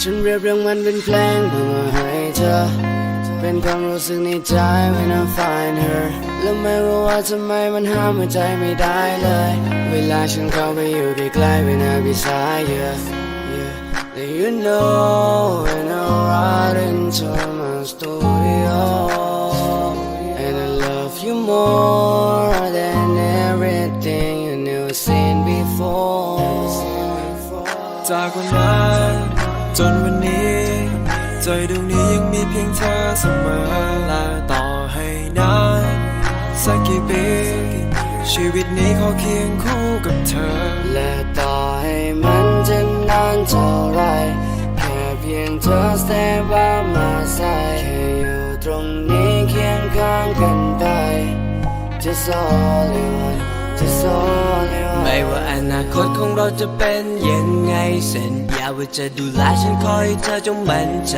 ฉันเรียบเรียงมันเป็นเพลงเพื่อมาให้เธอ เป็นความรู้สึกในใจ when I find her แล้วไม่รู้ว่าทำไมมันห้ามหัวใจไม่ได้เลย เวลาฉันเข้าไปอยู่ใกล้ๆ when I beside you yeah. You know when I ride into my studio and I love you more than everything you never seen before จากวันนั้น จนวันนี้ ใจดวงนี้ยังมีเพียงเธอเสมอและต่อให้นานสักกี่ปีชีวิตนี้ขอเคียงคู่กับเธอ และต่อให้มันจะนานเท่าไรแค่เพียงเธอ stay by my side แค่อยู่ตรงนี้เคียงข้างกันไป Just all you want Just all you ว่าอนาคตของเราจะเป็นยังไงสัญญาว่าจะดูแลฉันคอยเธอจงมั่นใจ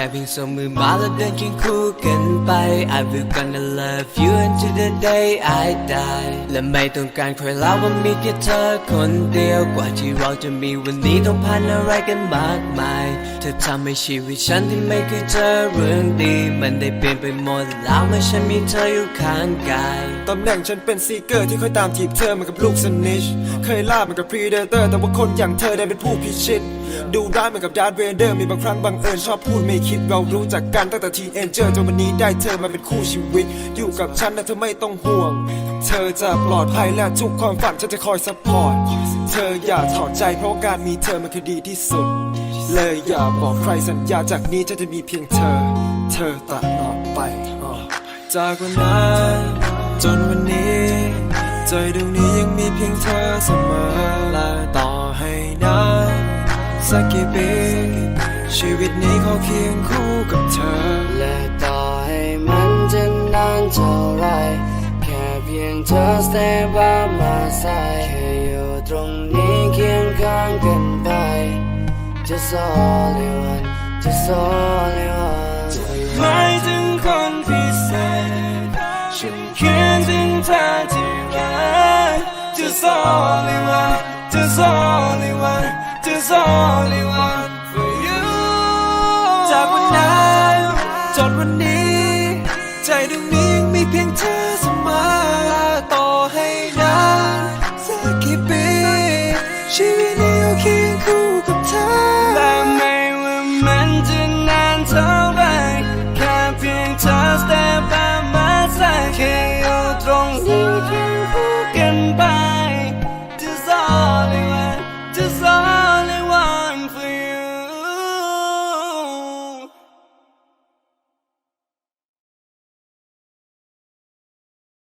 ค่เพียงสองมือมาแล้วเดินเคียงคู่กันไป I will gonna love you until the day I die และไม่ต้องการใครแล้วว่ามีแค่เธอคนเดียวกว่าที่เราจะมีวันนี้ต้องผ่านอะไรกันมากมาย เธอทำให้ชีวิตฉันที่ไม่เคยเจอเรื่องดี มันได้เปลี่ยนไปหมดแล้วเมื่อฉันมีเธออยู่ข้างกายตำแหน่งฉันเป็นซีเกอร์ที่คอยตามจีบเธอเหมือนกับลูกสนิช เคยล่าเหมือนกับพรีเดเตอร์แต่ว่าคนอย่างเธอได้เป็นผู้พิชิต ดูร้ายเหมือนกับดาร์ธเวเดอร์มีบางครั้งบังเอิญชอบพูดไม่คิดคิดเรารู้จักกันตั้งแต่ทีเอ็นเจอจนวันนี้ได้เธอมาเป็นคู่ชีวิต อยู่กับฉันนะเธอไม่ต้องห่วง เธอจะปลอดภัยและทุกความฝันฉันจะคอยซัพพอร์ต เธออย่าถอดใจเพราะการมีเธอมันคือดีที่สุด เลยอย่าบอกใครสัญญาจากนี้ฉันจะมีเพียงเธอ เธอตลอดไปอะจากวันนั้นจนวันนี้ใจดวงนี้ยังมีเพียงเธอเสมอและต่อให้นานสักกี่ปี ชีวิตนี้ขอเคียงคู่กับเธอ และต่อให้มันจะนานเท่าไร แค่เพียงเธอ stay by my side แค่อยู่ตรงนี้เคียงข้างกันไป Just all you want Just all you want หมายถึงคนพิเศษฉันเขียนถึงเธอที่รัก Just only one Just only one Just only one จนวันนี้ ใจดวงนี้ยังมีเพียงเธอเสมอต่อ